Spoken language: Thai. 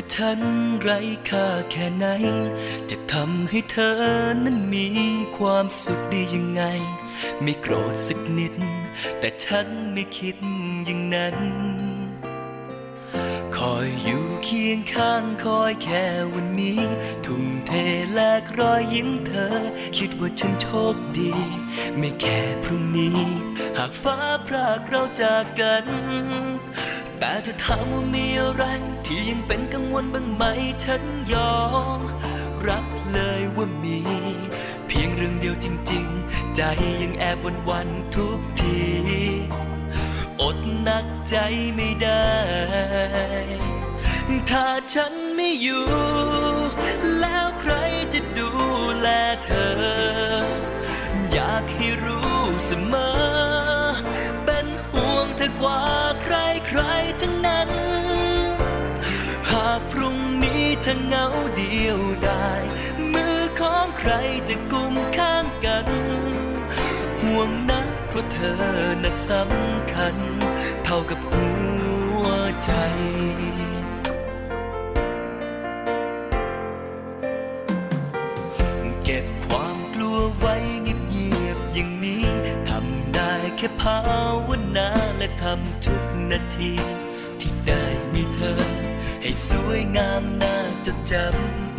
ว่าฉันไร้ค่าแค่ไหน จะทำให้เธอนั้นมีความสุขได้ยังไง ไม่โกรธสักนิด แต่ฉันไม่คิดอย่างนั้น คอยอยู่เคียงข้างคอยแค่วันนี้ ทุ่มเทแลกรอยยิ้มเธอ คิดว่าฉันโชคดี ไม่แค่พรุ่งนี้ หากฟ้าพรากเราจากกันแต่ถ้าถามว่ามีอะไรที่ยังเป็น วลบ้างไหมฉันยอม รับเลยว่ามี เพียงเรื่องเดียวจริง ๆ ใจยังแอบวันวันทุกที อดหนักใจไม่ได้ ถ้าฉันไม่อยู่ แล้วใครจะดูแลเธอ อยากให้รู้เสมอ เป็นห่วงเธอกว่าใครใครทั้งนั้น นี้เธอเหงาเดียวได้มือของใครจะกุมข้างกัน ห่วงนะเพราะเธอน่ะสำคัญ เท่ากับหัวใจเก็บความกลัวไว้เงียบๆอย่างนี้ทำได้แค่ภาวนาและทำทุกนาที ที่ได้มีเธอ ให้สวยงามน่าจดจำ